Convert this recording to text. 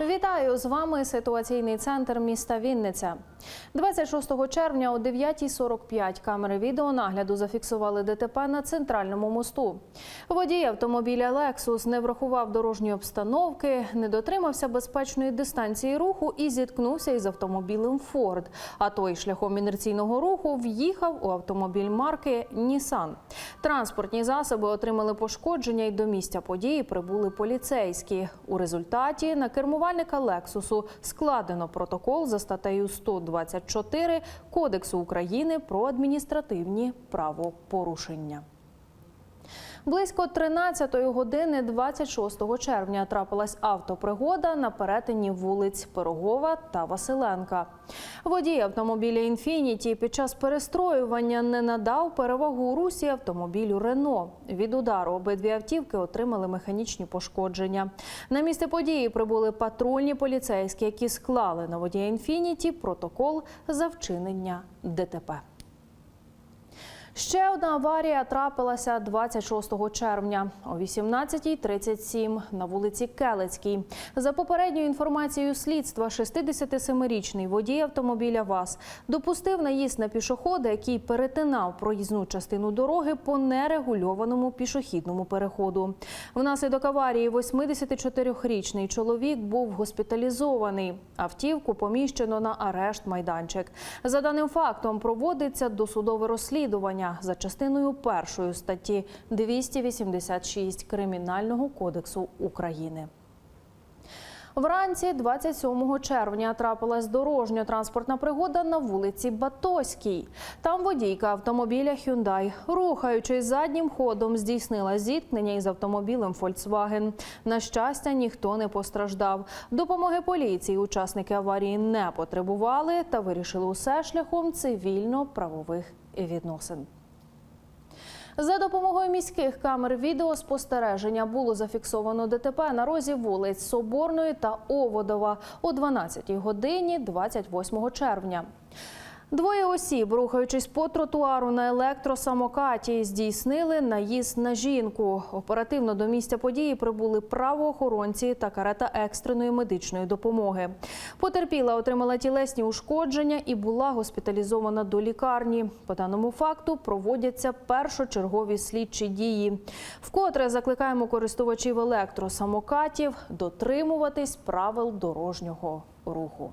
Вітаю з вами ситуаційний центр міста Вінниця. 26 червня о 9.45 камери відеонагляду зафіксували ДТП на центральному мосту. Водій автомобіля Lexus не врахував дорожньої обстановки, не дотримався безпечної дистанції руху і зіткнувся із автомобілем Ford. А той шляхом інерційного руху в'їхав у автомобіль марки Nissan. Транспортні засоби отримали пошкодження і до місця події прибули поліцейські. У результаті на кермувальника Лексусу складено протокол за статтею 124 Кодексу України про адміністративні правопорушення. Близько 13-ї години 26 червня трапилась автопригода на перетині вулиць Пирогова та Василенка. Водій автомобіля «Інфініті» під час перестроювання не надав перевагу русі автомобілю «Рено». Від удару обидві автівки отримали механічні пошкодження. На місце події прибули патрульні поліцейські, які склали на водія «Інфініті» протокол за вчинення ДТП. Ще одна аварія трапилася 26 червня о 18.37 на вулиці Келецькій. За попередньою інформацією слідства, 67-річний водій автомобіля ВАЗ допустив наїзд на пішохода, який перетинав проїзну частину дороги по нерегульованому пішохідному переходу. Внаслідок аварії 84-річний чоловік був госпіталізований. Автівку поміщено на арешт майданчик. За даним фактом проводиться досудове розслідування за частиною першої статті 286 Кримінального кодексу України. Вранці 27 червня трапилась дорожньо-транспортна пригода на вулиці Батоській. Там водійка автомобіля Hyundai, рухаючись заднім ходом, здійснила зіткнення із автомобілем Volkswagen. На щастя, ніхто не постраждав. Допомоги поліції учасники аварії не потребували та вирішили усе шляхом цивільно-правових відносин. За допомогою міських камер відеоспостереження було зафіксовано ДТП на розі вулиць Соборної та Оводова о 12 годині 28 червня. Двоє осіб, рухаючись по тротуару на електросамокаті, здійснили наїзд на жінку. Оперативно до місця події прибули правоохоронці та карета екстреної медичної допомоги. Потерпіла отримала тілесні ушкодження і була госпіталізована до лікарні. По даному факту проводяться першочергові слідчі дії. Вкотре закликаємо користувачів електросамокатів дотримуватись правил дорожнього руху.